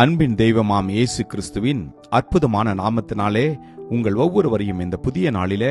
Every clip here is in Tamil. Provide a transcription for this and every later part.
அன்பின் தெய்வமாம் இயேசு கிறிஸ்துவின் அற்புதமான நாமத்தினாலே உங்கள் ஒவ்வொருவரையும் இந்த புதிய நாளிலே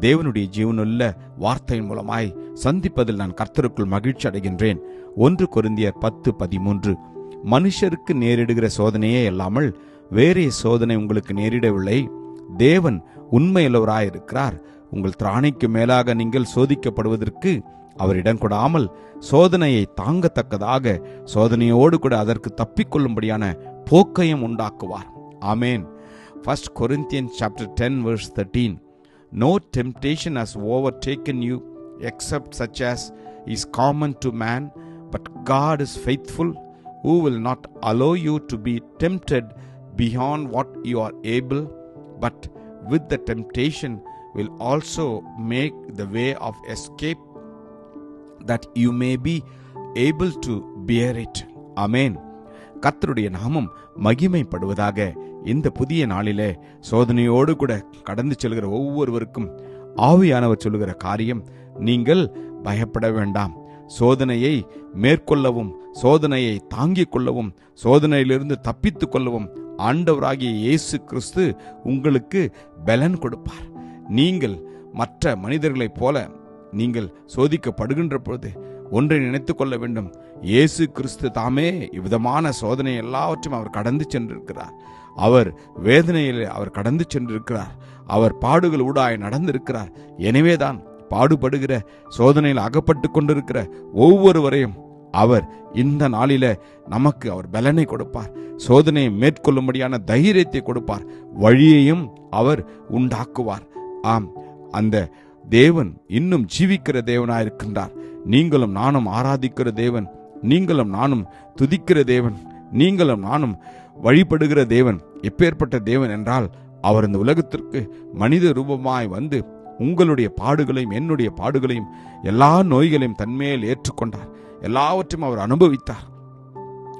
தேவனுடைய ஜீவனுள்ள வார்த்தையின் மூலமாய் சந்திப்பதில் நான் கர்த்தருக்குள் மகிழ்ச்சி அடைகின்றேன். ஒன்று கொருந்தியர் பத்து பதிமூன்று. மனுஷருக்கு நேரிடுகிற சோதனையே இல்லாமல் வேறே சோதனை உங்களுக்கு நேரிடவில்லை. தேவன் உண்மையுள்ளவராயிருக்கிறார். உங்கள் திராணிக்கு மேலாக நீங்கள் சோதிக்கப்படுவதற்கு அவரிடம் கூடாமல் கொடாமல் சோதனையை தாங்கத்தக்கதாக சோதனையோடு கூட அதற்கு தப்பிக்கொள்ளும்படியான போக்கையும் உண்டாக்குவார் ஆமேன் first Corinthian chapter ten verse thirteen no temptation has overtaken you except such as is common to man but God is faithful who will not allow you to be tempted beyond what you are able but with the temptation will also make the way of escape that you may be able to bear it அமேன் கர்த்தருடைய நாமம் மகிமைப்படுவதாக இந்த புதிய நாளிலே சோதனையோடு கூட கடந்து செல்கிற ஒவ்வொருவருக்கும் ஆவியானவர் சொல்லுகிற காரியம் நீங்கள் பயப்பட வேண்டாம். சோதனையை மேற்கொள்ளவும் சோதனையை தாங்கிக் கொள்ளவும் சோதனையிலிருந்து தப்பித்துக் கொள்ளவும் ஆண்டவராகிய இயேசு கிறிஸ்து உங்களுக்கு பலன் கொடுப்பார். நீங்கள் மற்ற மனிதர்களைப் போல நீங்கள் சோதிக்கப்படுகின்ற பொழுது ஒன்றை நினைத்துக் கொள்ள வேண்டும். இயேசு கிறிஸ்து தாமே இவ்விதமான சோதனை எல்லாவற்றையும் அவர் கடந்து சென்றிருக்கிறார். அவர் வேதனையில் அவர் கடந்து சென்றிருக்கிறார். அவர் பாடுகள் ஊடாய் நடந்திருக்கிறார். எனவேதான் பாடுபடுகிற சோதனையில் அகப்பட்டு கொண்டிருக்கிற ஒவ்வொருவரையும் அவர் இந்த நாளில நமக்கு அவர் பலனை கொடுப்பார். சோதனையை மேற்கொள்ளும்படியான தைரியத்தை கொடுப்பார். வழியையும் அவர் உண்டாக்குவார். ஆம் அந்த தேவன் இன்னும் ஜீவிக்கிற தேவனாயிருக்கின்றார். நீங்களும் நானும் ஆராதிக்கிற தேவன். நீங்களும் நானும் துதிக்கிற தேவன். நீங்களும் நானும் வழிபடுகிற தேவன். எப்பேற்பட்ட தேவன் என்றால் அவர் இந்த உலகத்திற்கு மனித ரூபமாய் வந்து உங்களுடைய பாடுகளையும் என்னுடைய பாடுகளையும் எல்லா நோய்களையும் தன்மேல் ஏற்றுக்கொண்டார். எல்லாவற்றையும் அவர் அனுபவித்தார்.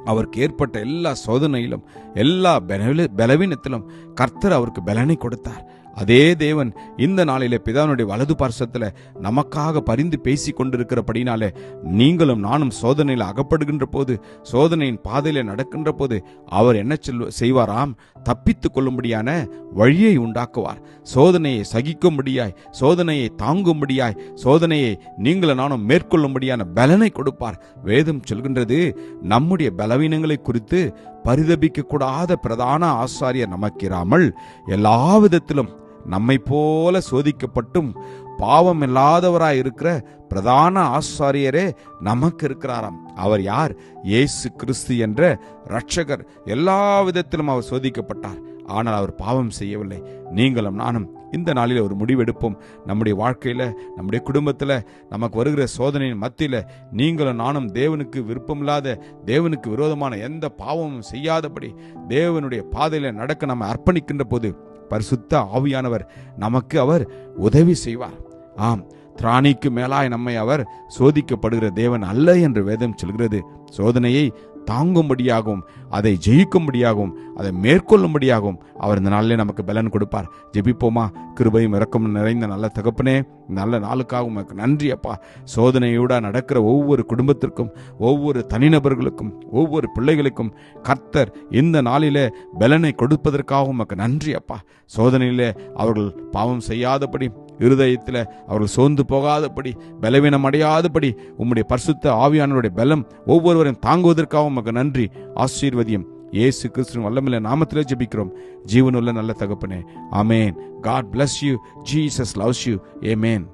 அவருக்கு ஏற்பட்ட எல்லா சோதனையிலும் எல்லா பலவீனத்திலும் கர்த்தர் அவருக்கு பலனை கொடுத்தார். அதே தேவன் இந்த நாளிலே பிதானுடைய வலது பார்சத்துல நமக்காக பரிந்து பேசி கொண்டிருக்கிறபடினாலே நீங்களும் நானும் சோதனையில் அகப்படுகின்ற போது சோதனையின் பாதையில நடக்கின்ற போது அவர் என்ன செல்வ செய்வாராம்? தப்பித்து கொள்ளும்படியான வழியை உண்டாக்குவார். சோதனையை சகிக்கும்படியாய் சோதனையை தாங்கும்படியாய் சோதனையை நீங்களும் நானும் மேற்கொள்ளும்படியான பலனை கொடுப்பார். வேதம் சொல்கின்றது நம்முடைய பலவீனங்களை குறித்து பரிதபிக்க கூடாத பிரதான ஆசாரியர் நமக்கிராமல் எல்லா விதத்திலும் நம்மை போல சோதிக்கப்பட்டும் பாவம் இல்லாதவராய் இருக்கிற பிரதான ஆசாரியரே நமக்கு இருக்கிறாராம். அவர் யார்? இயேசு கிறிஸ்து என்ற இரட்சகர். எல்லா விதத்திலும் அவர் சோதிக்கப்பட்டார். ஆனால் அவர் பாவம் செய்யவில்லை. நீங்களும் நானும் இந்த நாளில் ஒரு முடிவெடுப்போம். நம்முடைய வாழ்க்கையில் நம்முடைய குடும்பத்தில் நமக்கு வருகிற சோதனையின் மத்தியில் நீங்களும் நானும் தேவனுக்கு விருப்பமில்லாத தேவனுக்கு விரோதமான எந்த பாவமும் செய்யாதபடி தேவனுடைய பாதையில் நடக்க நம்ம அர்ப்பணிக்கின்ற போது பரிசுத்த ஆவியானவர் நமக்கு அவர் உதவி செய்வார். ஆம் திராணிக்கு மேலாய் நம்மை அவர் சோதிக்கப்படுகிற தேவன் அல்ல என்று வேதம் சொல்கிறது. சோதனையை தாங்கும்படியாகவும் அதை ஜெயிக்கும்படியாகவும் அதை மேற்கொள்ளும்படியாகவும் அவர் இந்த நாளிலே நமக்கு பலன் கொடுப்பார். ஜெபிப்போமா? கிருபையும் இறக்கம் நிறைந்த நல்ல தகப்பனே நல்ல நாளுக்காக உமக்கு நன்றி அப்பா. சோதனையோட நடக்கிற ஒவ்வொரு குடும்பத்திற்கும் ஒவ்வொரு தனிநபர்களுக்கும் ஒவ்வொரு பிள்ளைகளுக்கும் கர்த்தர் இந்த நாளிலே பலனை கொடுப்பதற்காக உமக்கு நன்றி அப்பா. சோதனையிலே அவர்கள் பாவம் செய்யாதபடி இருதயத்தில் அவர்கள் சோர்ந்து போகாதபடி பலவீனம் அடையாதபடி உம்முடைய பரிசுத்த ஆவியானவருடைய பலம் ஒவ்வொருவரையும் தாங்குவதற்காக உமக்கு நன்றி ஆசீர்வதியம். ஏசு கிறிஸ்துவின் வல்லமில்ல நாமத்திலே ஜெபிக்கிறோம். ஜீவனுள்ள நல்ல தகப்பனே amen God bless you Jesus loves you amen